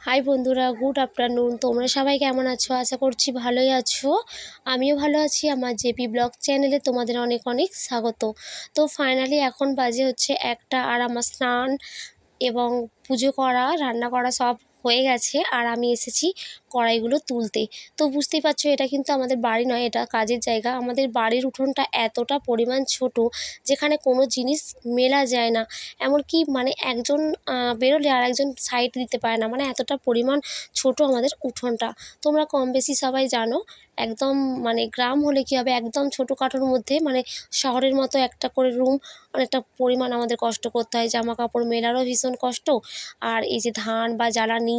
High বন্ধুরা, good afternoon. তোমরা সবাই কেমন আছো? আশা করছি ভালোই আছো। আমিও ভালো আছি। আমার জেপি ব্লগ চ্যানেলে তোমাদের অনেক অনেক স্বাগত। তো ফাইনালি এখন বাজে হচ্ছে একটা আর আমার স্নান এবং পুজো করা, রান্না করা সব হয়ে গেছে আর আমি এসেছি কড়াইগুলো তুলতে। তো বুঝতেই পারছ, এটা কিন্তু আমাদের বাড়ি নয়, এটা কাজের জায়গা। আমাদের বাড়ির উঠোনটা এতটা পরিমাণ ছোট যেখানে কোনো জিনিস মেলা যায় না। এমনকি মানে একজন বেরোলে আর একজন সাইড দিতে পারে না। মানে এতটা পরিমাণ ছোট আমাদের উঠোনটা। তোমরা কম বেশি সবাই জানো একদম মানে গ্রাম হলে কী হবে? একদম ছোটোখাটোর মধ্যে মানে শহরের মতো একটা করে রুম অনেকটা পরিমাণ আমাদের কষ্ট করতে হয়। জামা কাপড় মেলারও ভীষণ কষ্ট। আর এই যে ধান বা জ্বালানি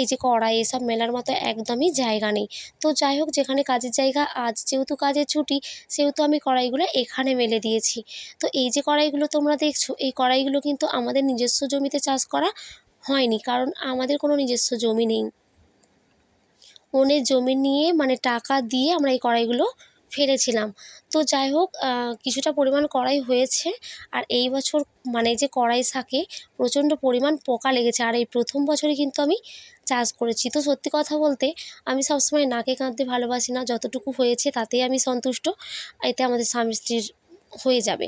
এই যে কড়াই, এসব মেলার মতো একদমই জায়গা নেই। তো যাই হোক, যেখানে কাজের জায়গা, আজ যেহেতু কাজের ছুটি, সেহেতু আমি কড়াইগুলো এখানে মেলে দিয়েছি। তো এই যে কড়াইগুলো তোমরা দেখছ, এই কড়াইগুলো কিন্তু আমাদের নিজস্ব জমিতে চাষ করা হয়নি। কারণ আমাদের কোনো নিজস্ব জমি নেই। অন্যের জমি নিয়ে মানে টাকা দিয়ে আমরা এই কড়াইগুলো ফেলেছিলাম। তো যাই হোক কিছুটা পরিমাণ কড়াই হয়েছে আর এই বছর মানে যে কড়াই শাকে প্রচণ্ড পরিমাণ পোকা লেগেছে আর এই প্রথম বছরে কিন্তু আমি চাষ করেছি। তো সত্যি কথা বলতে আমি সবসময় নাকে কাঁদতে ভালোবাসি না, যতটুকু হয়েছে তাতেই আমি সন্তুষ্ট, এতে আমাদের স্বামী স্ত্রীর হয়ে যাবে।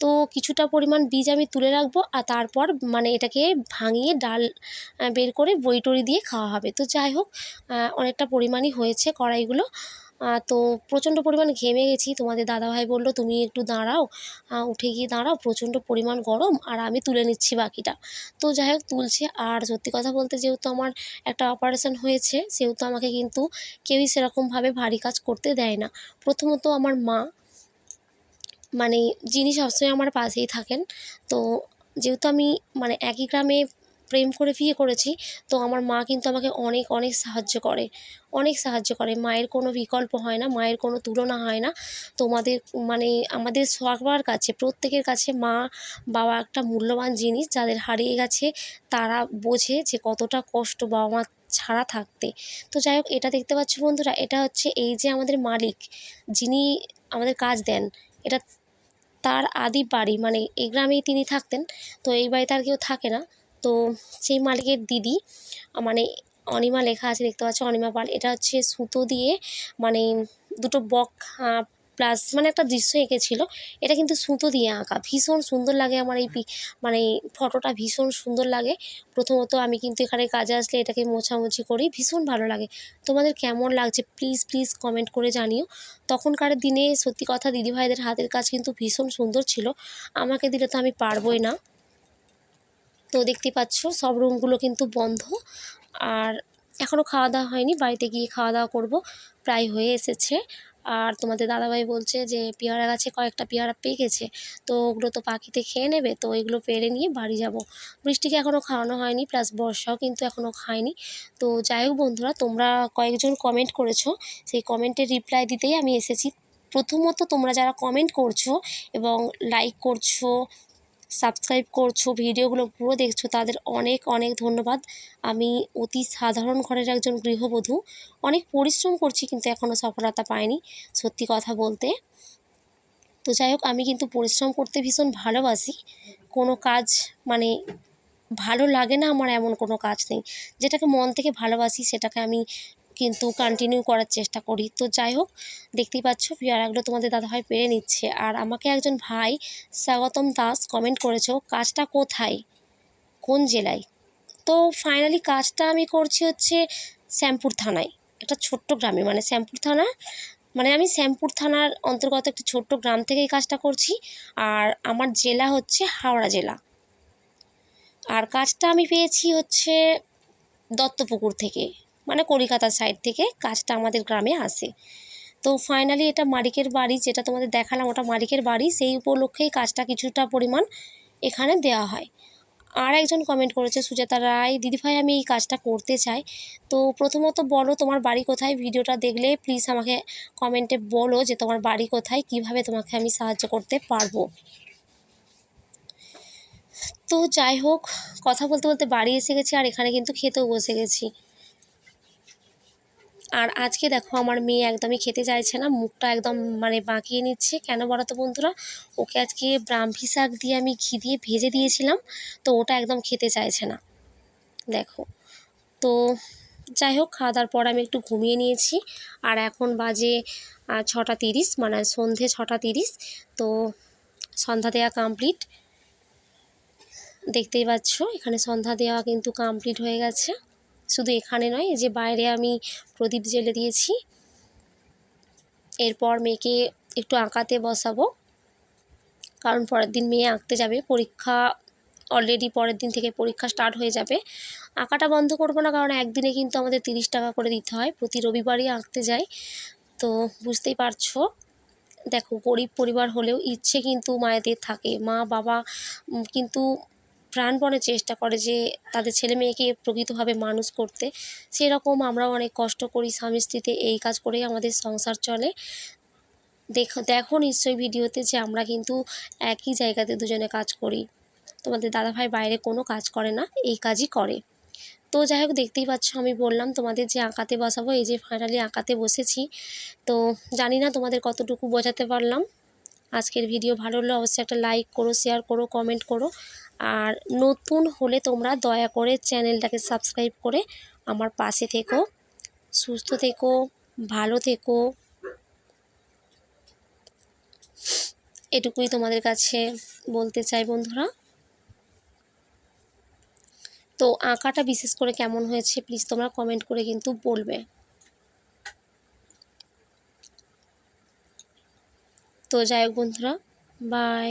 তো কিছুটা পরিমাণ বীজ আমি তুলে রাখব আর তারপর মানে এটাকে ভাঙিয়ে ডাল বের করে বই টড়ি দিয়ে খাওয়া হবে। তো যাই হোক অনেকটা পরিমাণই হয়েছে কড়াইগুলো। তো প্রচণ্ড পরিমাণ ঘেমে গেছি। তোমাদের দাদাভাই বলল, তুমি একটু দাঁড়াও উঠে গিয়ে দাঁড়াও, প্রচণ্ড পরিমাণ গরম আর আমি তুলে নিচ্ছি বাকিটা। তো যাই হোক, তুলছে। আর সত্যি কথা বলতে যেহেতু আমার একটা অপারেশন হয়েছে, সেহেতু আমাকে কিন্তু কেউই সেরকমভাবে ভারী কাজ করতে দেয় না। প্রথমত আমার মা মানে যিনি সবসময় আমার পাশেই থাকেন, তো যেহেতু আমি মানে একই গ্রামে প্রেম করে বিয়ে করেছি, তো আমার মা কিন্তু আমাকে অনেক অনেক সাহায্য করে। অনেক সাহায্য করে। মায়ের কোনো বিকল্প হয় না, মায়ের কোনো তুলনা হয় না। তোমাদের মানে আমাদের সবার কাছে, প্রত্যেকের কাছে মা বাবা একটা মূল্যবান জিনিস যাদের হারিয়ে গেছে, তারা বোঝে যে কতটা কষ্ট বাবা মা ছাড়া থাকতে। তো যাই হোক, এটা দেখতে পাচ্ছ বন্ধুরা, এটা হচ্ছে এই যে আমাদের মালিক, যিনি আমাদের কাজ দেন, এটা তার আদি বাড়ি মানে এই গ্রামেই তিনি থাকতেন। তো এই বাড়িতে আর কেউ থাকে না। তো সেই মালিকের দিদি মানে অনিমা লেখা আছে, দেখতে পাচ্ছ অনিমা পাল, এটা হচ্ছে সুতো দিয়ে মানে দুটো বক প্লাস মানে একটা দৃশ্য এঁকেছিল। এটা কিন্তু সুতো দিয়ে আঁকা। ভীষণ সুন্দর লাগে আমার এই মানে ফটোটা ভীষণ সুন্দর লাগে। প্রথমত আমি কিন্তু এখানে কাজে আসলে এটাকে মোছামুছি করি। ভীষণ ভালো লাগে। তোমাদের কেমন লাগছে প্লিজ প্লিজ কমেন্ট করে জানিও। তখনকার দিনে সত্যি কথা দিদিভাইদের হাতের কাজ কিন্তু ভীষণ সুন্দর ছিল। আমাকে দিলে তো আমি পারবই না। তো দেখতে পাচ্ছ, সব রুমগুলো কিন্তু বন্ধ। আর এখনও খাওয়া দাওয়া হয়নি। বাড়িতে গিয়ে খাওয়া দাওয়া করব। প্রায় হয়ে এসেছে। আর তোমাদের দাদাভাই বলছে যে পেয়ারা গাছে কয়েকটা পেয়ারা পেয়ে গেছে তো ওগুলো তো পাখিতে খেয়ে নেবে, তো এগুলো পেরে নিয়ে বাড়ি যাব। বৃষ্টিকে এখনও খাওয়ানো হয়নি, প্লাস বর্ষাও কিন্তু এখনও খায়নি। তো যাই হোক বন্ধুরা, তোমরা কয়েকজন কমেন্ট করেছ, সেই কমেন্টের রিপ্লাই দিতেই আমি এসেছি। প্রথমত তোমরা যারা কমেন্ট করছ এবং লাইক করছ সাবস্ক্রাইব করছ, ভিডিওগুলো পুরো দেখছ, তাদের অনেক অনেক ধন্যবাদ। আমি অতি সাধারণ ঘরের একজন গৃহবধূ। অনেক পরিশ্রম করছি কিন্তু এখনও সফলতা পাইনি, সত্যি কথা বলতে। তো যাই হোক, আমি কিন্তু পরিশ্রম করতে ভীষণ ভালোবাসি। কোনো কাজ মানে ভালো লাগে না আমার এমন কোনো কাজ নেই। যেটাকে মন থেকে ভালোবাসি, সেটাকে আমি কিন্তু কন্টিনিউ করার চেষ্টা করি। তো যাই হোক, দেখতেই পাচ্ছ পেয়ারাগুলো তোমাদের দাদাভাই পেরে নিচ্ছে। আর আমাকে একজন ভাই স্বাগতম দাস কমেন্ট করেছ কাজটা কোথায়? কোন জেলায়? তো ফাইনালি কাজটা আমি করছি হচ্ছে শ্যামপুর থানায়। একটা ছোট্ট গ্রামে মানে শ্যামপুর থানা মানে আমি শ্যামপুর থানার অন্তর্গত একটি ছোট্ট গ্রাম থেকে কাজটা করছি। আর আমার জেলা হচ্ছে হাওড়া জেলা। আর কাজটা আমি পেয়েছি হচ্ছে দত্তপুকুর থেকে। মানে কলিকাতার সাইড থেকে কাজটা আমাদের গ্রামে আসে। তো ফাইনালি এটা মালিকের বাড়ি যেটা তোমাদের দেখালাম, ওটা মালিকের বাড়ি, সেই উপলক্ষেই কাজটা কিছুটা পরিমাণ এখানে দেওয়া হয়। আর একজন কমেন্ট করেছে, সুজাতা রায় দিদিভাই আমি এই কাজটা করতে চাই। তো প্রথমত বলো তোমার বাড়ি কোথায়? ভিডিওটা দেখলে প্লিজ আমাকে কমেন্টে বলো যে তোমার বাড়ি কোথায়? কীভাবে তোমাকে আমি সাহায্য করতে পারব? তো যাই হোক, কথা বলতে বলতে বাড়ি এসে গেছি আর এখানে কিন্তু খেতেও বসে গেছি। আর আজকে দেখো আমার মেয়ে একদমই খেতে চাইছে না, মুখটা একদম মানে বাঁকিয়ে নিচ্ছে। কেন বলো তো বন্ধুরা? ওকে আজকে ব্রাহ্মী শাক দিয়ে আমি ঘি দিয়ে ভেজে দিয়েছিলাম, তো ওটা একদম খেতে চাইছে না। দেখো, তো যাই হোক, খাওয়া দাওয়ার পর আমি একটু ঘুমিয়ে নিয়েছি। আর এখন বাজে ছটা তিরিশ মানে সন্ধে ছটা তিরিশ, তো সন্ধ্যা দেওয়া কমপ্লিট দেখতেই পাচ্ছ, এখানে সন্ধ্যা দেওয়া কিন্তু কমপ্লিট হয়ে গেছে। শুধু এখানে নয় যে বাইরে আমি প্রদীপ জেলে দিয়েছি। এরপর মেয়েকে একটু আঁকাতে বসাবো, কারণ পরের দিন মেয়ে আঁকতে যাবে। পরীক্ষা অলরেডি পরের দিন থেকে পরীক্ষা স্টার্ট হয়ে যাবে। আঁকাটা বন্ধ করব না, কারণ একদিনে কিন্তু আমাদের তিরিশ টাকা করে দিতে হয়। প্রতি রবিবারই আঁকতে যাই, তো বুঝতেই পারছ। দেখো, গরিব পরিবার হলেও ইচ্ছে কিন্তু মায়েদের থাকে। মা বাবা কিন্তু প্রাণপণে চেষ্টা করে যে তাদের ছেলে মেয়েকে প্রকৃতভাবে মানুষ করতে। সেরকম আমরাও অনেক কষ্ট করি স্বামী স্ত্রীতে, এই কাজ করেই আমাদের সংসার চলে। দেখো দেখো নিশ্চয়ই ভিডিওতে যে আমরা কিন্তু একই জায়গাতে দুজনে কাজ করি। তোমাদের দাদাভাই বাইরে কোনো কাজ করে না, এই কাজই করে। তো যাই হোক, দেখতেই পাচ্ছ আমি বললাম তোমাদের যে আঁকাতে বসাবো, এই যে ফাইনালি আঁকাতে বসেছি। তো জানি না তোমাদের কতটুকু বোঝাতে পারলাম। আজকের ভিডিও ভালো হলে অবশ্যই একটা লাইক করো শেয়ার করো কমেন্ট করো। আর নতুন হলে তোমরা দয়া করে চ্যানেলটাকে সাবস্ক্রাইব করে আমার পাশে থেকো, সুস্থ থেকো, ভালো থেকো। এটুকুই তোমাদের কাছে বলতে চাই বন্ধুরা। তো আঁকাটা বিশেষ করে কেমন হয়েছে প্লিজ তোমরা কমেন্ট করে কিন্তু বলবে। তো যাই হোক বন্ধুরা বাই